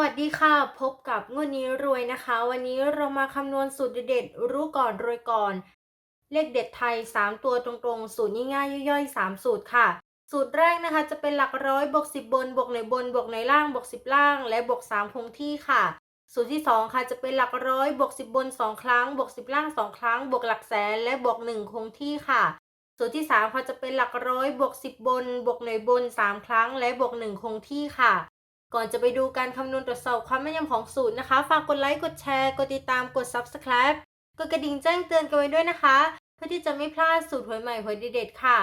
วัสดีค่ะ พบกับงวดนี้รวยนะคะ วันนี้เรามาคำนวณสูตรเด็ดรู้ก่อนรวยก่อน เลขเด็ดไทย 3 ตัวตรงๆ สูตรง่ายๆย่อยๆ 3 สูตรค่ะ สูตรแรกนะคะจะเป็นหลักร้อยบวก10 บนบวกในบนบวกในล่างบวก10 ล่าง และบวก3คงที่ค่ะ สูตรที่ 2 ค่ะจะเป็นหลักร้อยบวก10 บน 2 ครั้งบวก10 ล่าง 2 ครั้งบวกหลักแสนและบวก1คงที่ค่ะ สูตรที่3ค่ะจะเป็นหลักร้อยบวก10 บนบวกในบน 3 ครั้ง และบวก1คงที่ค่ะ ก่อนจะไปดูการคำนวณตรวจสอบความแม่นยำของสูตรนะคะ ฝากกดไลค์ กดแชร์ กดติดตาม กด Subscribe กดกระดิ่งแจ้งเตือนกันไว้ด้วยนะคะ เพื่อที่จะไม่พลาดสูตรหวยใหม่หวยเด็ดๆค่ะ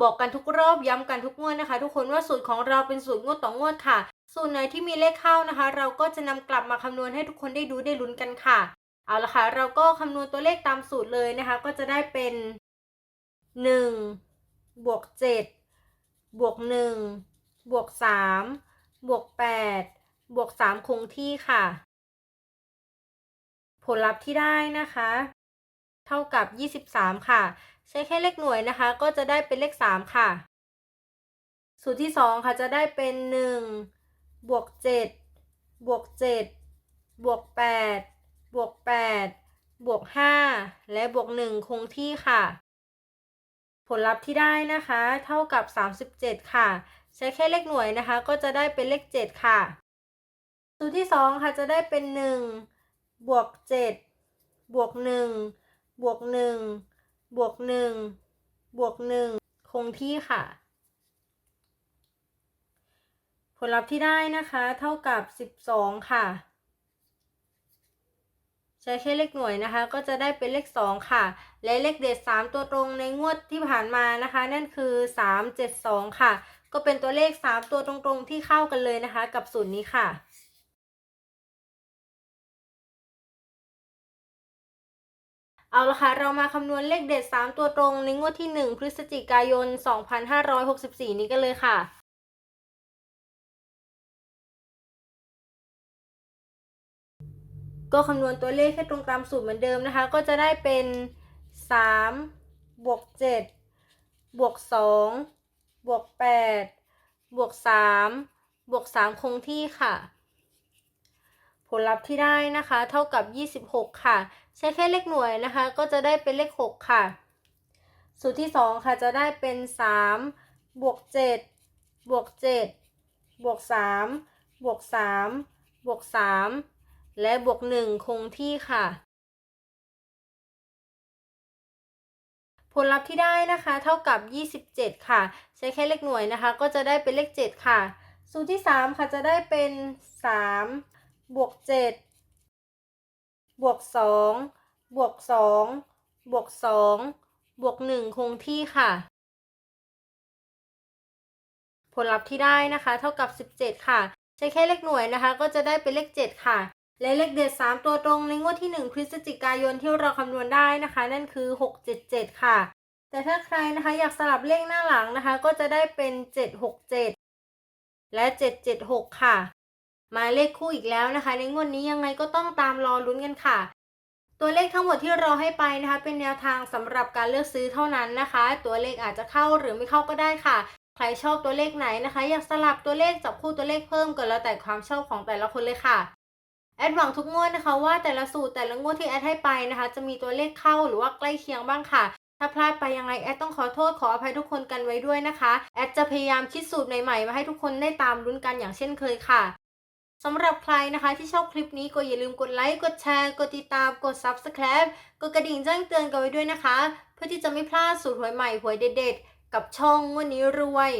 บอกกันทุกรอบย้ำกันทุกงวดนะคะ ทุกคนว่าสูตรของเราเป็นสูตรงวดต่องวดค่ะ สูตรไหนที่มีเลขเข้านะคะ เราก็จะนำกลับมาคำนวณให้ทุกคนได้ดูได้ลุ้นกันค่ะ เอาละค่ะ เราก็คำนวณตัวเลขตามสูตรเลยนะคะ ก็จะได้เป็น 1 บวก 7 บวก 1 บวก 3 บวก8บวก3คงที่ค่ะ ผลลัพธ์ที่ได้นะคะ เท่ากับ 23 ค่ะ ใช้แค่เลขหน่วยนะคะ ก็จะได้เป็นเลข 3 ค่ะ สูตรที่ 2 ค่ะจะได้เป็น 1 บวก 7 บวก 7 บวก 8 บวก 8 บวก 5 และบวก 1 คงที่ค่ะ ผลลัพธ์ที่ได้นะคะ เท่ากับ 37 ค่ะ ใช้แค่เลขหน่วยนะคะ ก็จะได้เป็นเลข 7 ค่ะ สูตรที่ 2 ค่ะจะได้เป็น 1 บวก 7 บวก 1 บวก 1 บวก 1 บวก 1 คงที่ค่ะ ผลลัพธ์ที่ได้นะคะ เท่ากับ 12 ค่ะ ใช้แค่เลขหน่วยนะคะ ก็จะได้เป็นเลข 2 ค่ะ และเลขเด็ด 3 ตัวตรงในงวดที่ผ่านมานะคะ นั่นคือ 3 7 2 ค่ะ ก็เป็นตัวเลข 3 ตัวตรงๆที่เข้ากันเลยนะคะ กับสูตรนี้ค่ะเอาละค่ะ เรามาคำนวณเลขเด็ด 3 ตัวตรงในงวดที่ 1 พฤศจิกายน 2564 นี้กันเลยค่ะ ก็คำนวณตัวเลขให้ตรงตามสูตรเหมือนเดิมนะคะ ก็จะได้เป็น 3 บวก 7 บวก 2 บวก8บวก3บวก3คงที่ค่ะ ผลลัพธ์ที่ได้นะคะ เท่ากับ26ค่ะ ใช้แค่เลขหน่วยนะคะ ก็จะได้เป็นเลข6ค่ะสูตรที่2ค่ะจะได้เป็น3บวก7บวก7บวก3บวก3บวก3และบวก1คงที่ค่ะ ผลลัพธ์ที่ได้นะคะ เท่ากับ 27 ค่ะ ใช้แค่เลขหน่วยนะคะ ก็จะได้เป็นเลข 7 ค่ะ สูตรที่ 3 ค่ะจะได้เป็น 3 บวก 7 บวก 2 บวก 2 บวก 2 บวก 1 คงที่ค่ะ ผลลัพธ์ที่ได้นะคะ เท่ากับ 17 ค่ะ ใช้แค่เลขหน่วยนะคะ ก็จะได้เป็นเลข 7 ค่ะ และเลขเด็ด 3 ตัวตรงในงวดที่ 1 พฤศจิกายนที่เราคำนวณได้นะคะ นั่นคือ 677 ค่ะ แต่ถ้าใครนะคะอยากสลับเลขหน้าหลังนะคะ ก็จะได้เป็น 767 และ 776 ค่ะหมายเลขคู่อีกแล้วนะคะ ในงวดนี้ยังไงก็ต้องตามรอลุ้นกันค่ะ ตัวเลขทั้งหมดที่เราให้ไปนะคะ เป็นแนวทางสำหรับการเลือกซื้อเท่านั้นนะคะ ตัวเลขอาจจะเข้าหรือไม่เข้าก็ได้ค่ะใครชอบตัวเลขไหนนะคะ อยากสลับตัวเลขจับคู่ตัวเลขเพิ่มก็แล้วแต่ความชอบของแต่ละคนเลยค่ะ แอดหวังทุกงวดนะคะว่าแต่ละสูตรแต่ละงวดที่แอดให้ไปนะคะ จะมีตัวเลขเข้าหรือว่าใกล้เคียงบ้างค่ะ ถ้าพลาดไปยังไงแอดต้องขอโทษขออภัยทุกคนกันไว้ด้วยนะคะแอดจะพยายามคิดสูตรใหม่ๆมาให้ทุกคนได้ตามลุ้นกันอย่างเช่นเคยค่ะสำหรับใครนะคะที่ชอบคลิปนี้ก็อย่าลืมกดไลค์ กดแชร์ กดติดตาม กด Subscribe กดกระดิ่งแจ้งเตือนกันไว้ด้วยนะคะ เพื่อที่จะไม่พลาดสูตรหวยใหม่หวยเด็ดๆ กับช่องวันนี้รวย